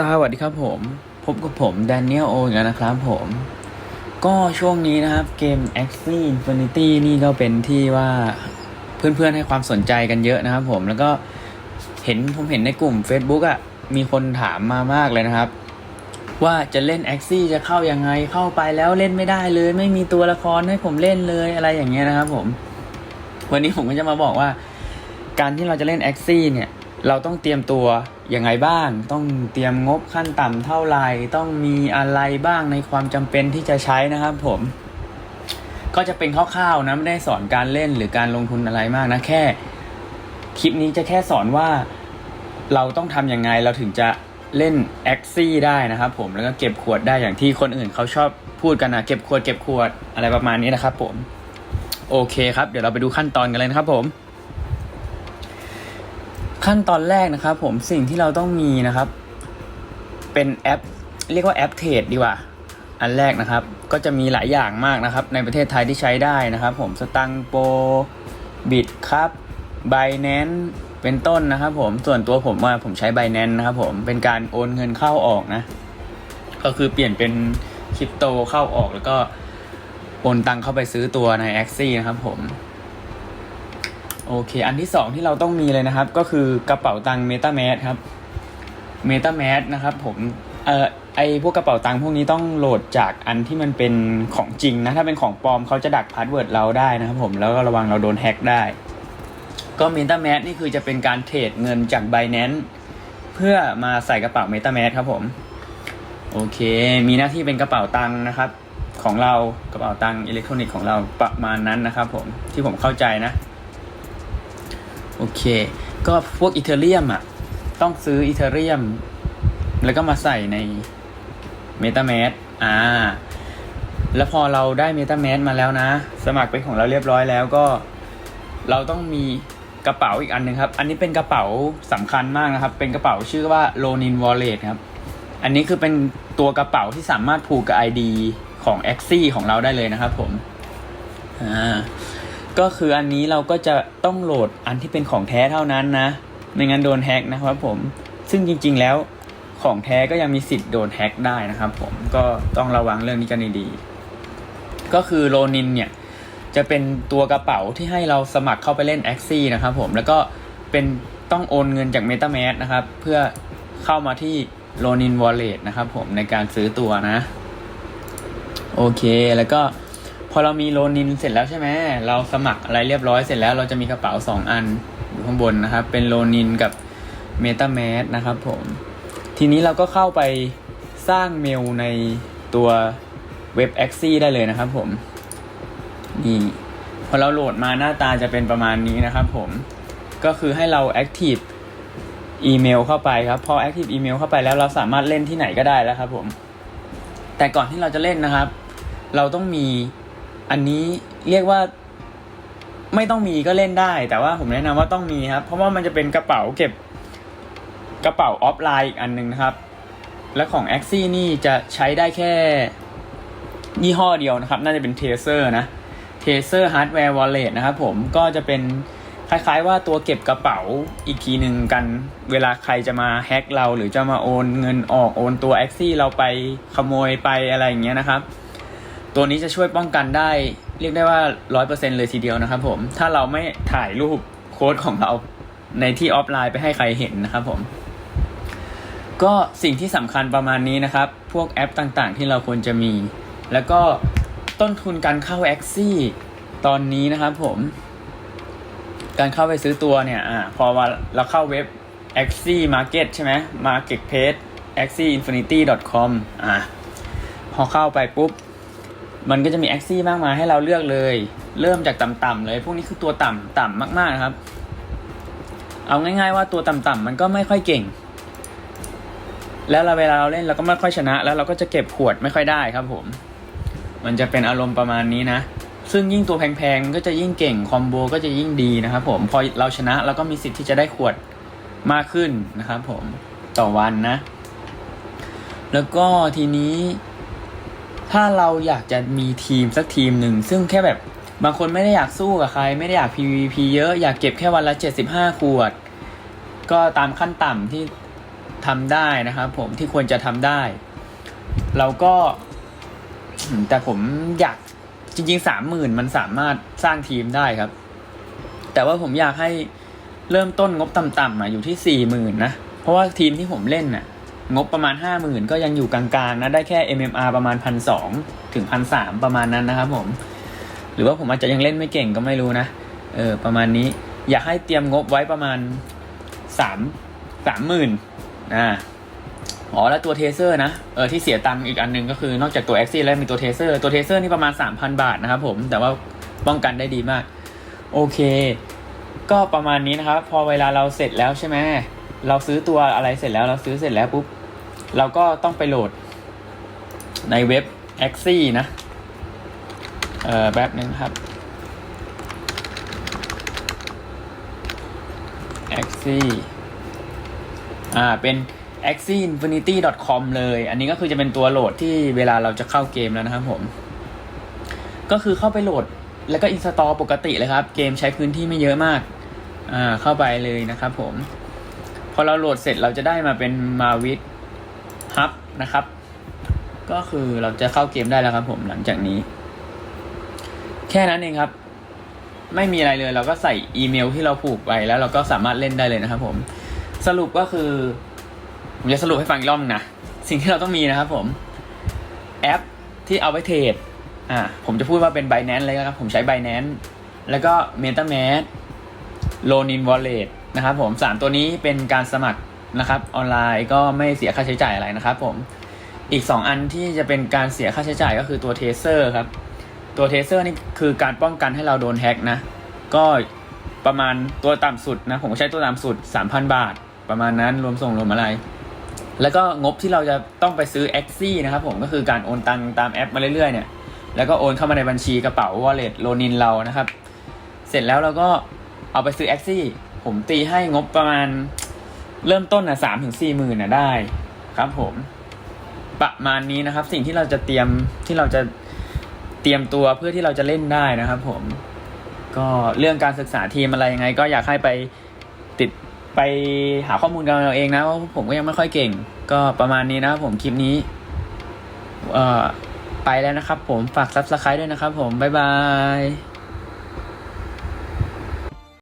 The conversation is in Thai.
สวัสดีครับผม พบกับผมแดเนียลโอกแล้วนะครับผม ก็ช่วงนี้นะครับเกม Axie Infinity นี่ก็เป็นที่ว่าเพื่อนๆให้ความสนใจกันเยอะนะครับผมแล้วก็เห็นผมเห็นในกลุ่ม Facebook อะ่ะมีคนถามมามากเลยนะครับ ว่าจะเล่น Axie จะเข้ายังไงเข้าไปแล้วเล่นไม่ได้เลย ไม่มีตัวละครให้ผมเล่นเลยอะไรอย่างเงี้ยนะครับผม วันนี้ผมก็จะมาบอกว่า การที่เราจะเล่น Axie เนี่ยเราต้องเตรียมตัว ยังไงบ้าง ต้องเตรียมงบขั้นต่ำเท่าไรต้องมีอะไรบ้างในความจำเป็นที่จะใช้นะครับผม ก็จะเป็นคร่าวๆนะไม่ได้สอนการเล่นหรือการลงทุนอะไรมากนะแค่ คลิปนี้จะแค่สอนว่าเราต้องทำยังไงเราถึงจะเล่น a x ซี่ได้นะครับผมแล้วก็เก็บขวดได้อย่างที่คนอื่นเขาชอบพูดกันนะเก็บขวดเก็บขวดอะไรประมาณนี้นะครับผม โอเคครับ เดี๋ยวเราไปดูขั้นตอนกันเลยนะครับผม ขั้นตอนแรกนะครับผมสิ่งที่เราต้องมีนะครับ เป็นแอป เรียกว่าแอปเทรดดีกว่า อันแรกนะครับ ก็จะมีหลายอย่างมากนะครับ ในประเทศไทยที่ใช้ได้นะครับ ผมสตังโปบิตครับไบแนนเป็นต้นนะครับ ผมส่วนตัวผมว่าผมใช้ไบแนนนะครับ ผมเป็นการโอนเงินเข้าออกนะ ก็คือเปลี่ยนเป็นคริปโตเข้าออกแล้วก็โอนตังเข้าไปซื้อตัวใน a x ซี่นะครับผม โอเค อันที่สองที่เราต้องมีเลยนะครับ ก็คือกระเป๋าตังค์ MetaMask ครับ MetaMask นะครับผมเอ่อไอพวกกระเป๋าตังค์พวกนี้ต้องโหลดจากอันที่มันเป็นของจริงนะ ถ้าเป็นของปลอมเขาจะดักพาสเวิร์ดเราได้นะครับผมแล้วก็ระวังเราโดนแฮ็กได้ ก็ MetaMask นี่คือจะเป็นการเทรดเงินจาก Binance เพื่อมาใส่กระเป๋า MetaMask ครับผมโอเค มีหน้าที่เป็นกระเป๋าตังค์นะครับ ของเรากระเป๋าตังค์อิเล็กทรอนิกส์ของเราประมาณนั้นนะครับผมที่ผมเข้าใจนะ โอเค ก็พวกอีเทเรียมอะ ต้องซื้ออีเทเรียม แล้วก็มาใส่ใน MetaMask อ่า แล้วพอเราได้ MetaMask มาแล้วนะ สมัครเป็นของเราเรียบร้อยแล้วก็ เราต้องมีกระเป๋าอีกอันหนึ่งครับ อันนี้เป็นกระเป๋าสำคัญมากนะครับ เป็นกระเป๋าชื่อว่า Ronin Wallet ครับ อันนี้คือเป็นตัวกระเป๋าที่สามารถผูกกับ ID ของ a x i ของเราได้เลยนะครับผม อ่า ก็คืออันนี้เราก็จะต้องโหลดอันที่เป็นของแท้เท่านั้นนะ ไม่งั้นโดนแฮ็กนะครับผม ซึ่งจริงๆแล้วของแท้ก็ยังมีสิทธิ์โดนแฮ็กได้นะครับผม ก็ต้องระวังเรื่องนี้กันดีๆ ก็คือโลนินเนี่ยจะเป็นตัวกระเป๋าที่ให้เราสมัครเข้าไปเล่น a x i นะครับผม แล้วก็เป็นต้องโอนเงินจาก MetaMask นะครับ เพื่อเข้ามาที่ Ronin Wallet นะครับผมในการซื้อตัวนะ โอเคแล้วก็ พอเรามีโลนินเสร็จแล้วใช่ไหมเราสมัครอะไรเรียบร้อยเสร็จแล้วเราจะมีกระเป๋าสองอันอยู่ข้างบนนะครับ เป็นโลนินกับ MetaMask นะครับผมทีนี้เราก็เข้าไปสร้างเมลในตัวเว็บ a x i ได้เลยนะครับผมนี่พอเราโหลดมาหน้าตาจะเป็นประมาณนี้นะครับผมก็คือให้เรา Active อีเมลเข้าไปครับพอ Active อีเมลเข้าไปแล้วเราสามารถเล่นที่ไหนก็ได้แล้วครับผมแต่ก่อนที่เราจะเล่นนะครับ เราต้องมี อันนี้เรียกว่าไม่ต้องมีก็เล่นได้ แต่ว่าผมแนะนำว่าต้องมีครับ เพราะว่ามันจะเป็นกระเป๋าเก็บกระเป๋าออฟไลน์อีกอันหนึ่งนะครับ และของ a x i นี่จะใช้ได้แค่ยี่ห้อเดียวนะครับ น่าจะเป็นเทเซอร์นะเทเซอร์ฮาร์ดแวร์วอลเล็ตนะครับผมก็จะเป็นคล้ายๆว่าตัวเก็บกระเป๋าอีกทีหนึ่งกัน เวลาใครจะมาแฮ็กเราหรือจะมาโอนเงินออกโอนตัว a x i เราไปขโมยไปอะไรอย่างเงี้ยนะครับ ตัวนี้จะช่วยป้องกันได้ เรียกได้ว่าร้อยเปอร์เซ็นเลยทีเดียวนะครับผมถ้าเราไม่ถ่ายรูปโค้ดของเราในที่ออฟไลน์ไปให้ใครเห็นนะครับผม ก็สิ่งที่สำคัญประมาณนี้นะครับ พวกแอปต่างๆ ที่เราควรจะมี แล้วก็ต้นทุนการเข้า a x i ตอนนี้นะครับผม การเข้าไปซื้อตัวเนี่ยอ่าพอว่าเราเข้าเว็บ a x i Market ใช่ไหม Marketplace a x i infinity com อ่าพอเข้าไปปุ๊บ มันก็จะมี a x i มากมายให้เราเลือกเลย เริ่มจากต่ำๆเลย พวกนี้คือตัวต่ำต่ำมากๆครับ เอาง่าย ๆ ว่าตัวต่ำๆมันก็ไม่ค่อยเก่ง แล้วเราเวลาเราเล่นเราก็ไม่ค่อยชนะ แล้วเราก็จะเก็บขวดไม่ค่อยได้ครับผม มันจะเป็นอารมณ์ประมาณนี้นะซึ่งยิ่งตัวแพงๆก็จะยิ่งเก่งคอมโบก็จะยิ่งดีนะครับผมพอเราชนะเราก็มีสิทธิ์ที่จะได้ขวดมากขึ้นนะครับผมต่อวันนะ แล้วก็ทีนี้ ถ้าเราอยากจะมีทีมสักทีมหนึ่ง ซึ่งแค่แบบบางคนไม่ได้อยากสู้กับใคร ไม่ได้อยาก PVP เยอะอยากเก็บแค่วันละ 75 ขวด ก็ตามขั้นต่ำที่ทำได้นะครับผมที่ควรจะทำได้ เราก็ แต่ผมอยากจริงๆสามหมื่นมันสามารถสร้างทีมได้ครับ แต่ว่าผมอยากให้เริ่มต้นงบต่ำๆอะอยู่ที่สี่หมื่นนะ เพราะว่าทีมที่ผมเล่นน่ะ งบประมาณห้าหมื่นก็ยังอยู่กลางๆนะได้แค่ MMR ประมาณพันสองถึงพันสามประมาณนั้นนะครับผม หรือว่าผมอาจจะยังเล่นไม่เก่งก็ไม่รู้นะเออประมาณนี้อยากให้เตรียมงบไว้ประมาณสามสามหมื่นอ่าอ๋อแล้วตัวเทเซอร์นะเออที่เสียตังค์อีกอันหนึงก็คือนอกจากตัว a อ i แล้วมีตัวเทเซอร์ตัวเทเซอร์นี่ประมาณ 3,000 บาทนะครับผมแต่ว่าป้องกันได้ดีมาก โอเค ก็ประมาณนี้นะครับ พอเวลาเราเสร็จแล้วใช่ไหมเราซื้อตัวอะไรเสร็จแล้วเราซื้อเสร็จแล้วปุ๊บ เราก็ต้องไปโหลดในเว็บ a x i นะ เออแป๊บนึงครับ a x i อ่า เป็น axiinfinity c o m เลย อันนี้ก็คือจะเป็นตัวโหลดที่เวลาเราจะเข้าเกมแล้วนะครับผม ก็คือเข้าไปโหลดแล้วก็อินสตอลปกติเลยครับ เกมใช้พื้นที่ไม่เยอะมาก อ่า เข้าไปเลยนะครับผม พอเราโหลดเสร็จเราจะได้มาเป็นมาวิด ฮับนะครับ ก็คือเราจะเข้าเกมได้แล้วครับ ผมหลังจากนี้ แค่นั้นเองครับ ไม่มีอะไรเลย เราก็ใส่อีเมลที่เราผูกไปแล้ว เราก็สามารถเล่นได้เลยนะครับ ผม สรุปก็คือผมจะสรุปให้ฟังอีกรอบนึงนะสิ่งที่เราต้องมีนะครับ ผมแอปที่เอาไว้เทรดอ่าผมจะพูดว่าเป็น Binance เลยนะครับ ผมใช้ Binance แล้วก็ MetaMask Lonin Wallet นะครับผมสามตัวนี้เป็นการสมัคร นะครับออนไลน์ก็ไม่เสียค่าใช้จ่ายอะไรนะครับผมอีก 2 อันที่จะเป็นการเสียค่าใช้จ่ายก็คือตัวเทเซอร์ครับ ตัวเทเซอร์นี่คือการป้องกันให้เราโดนแฮ็กนะ ก็ประมาณตัวต่ำสุดนะ ผมใช้ตัวต่ำสุด 3,000 บาท ประมาณนั้นรวมส่งรวมอะไร แล้วก็งบที่เราจะต้องไปซื้อ a x i นะครับผมก็คือการโอนตังตามแอปมาเรื่อยๆเนี่ย แล้วก็โอนเข้ามาในบัญชีกระเป๋า wallet โลนินเรานะครับ เสร็จแล้วเราก็เอาไปซื้อ a x i ผมตีให้งบประมาณ เริ่มต้นอะสามถึงสี่หมื่นอะได้ครับผม ประมาณนี้นะครับ สิ่งที่เราจะเตรียมที่เราจะเตรียมตัวเพื่อที่เราจะเล่นได้นะครับผม ก็เรื่องการศึกษาทีมอะไรยังไง ก็อยากให้ไปติดไปหาข้อมูลกันเอาเองนะเพราะผมก็ยังไม่ค่อยเก่ง ก็ประมาณนี้นะครับผมคลิปนี้ เอ่อไปแล้วนะครับผมฝากซับสไครต์ด้วยนะครับผม บ๊ายบาย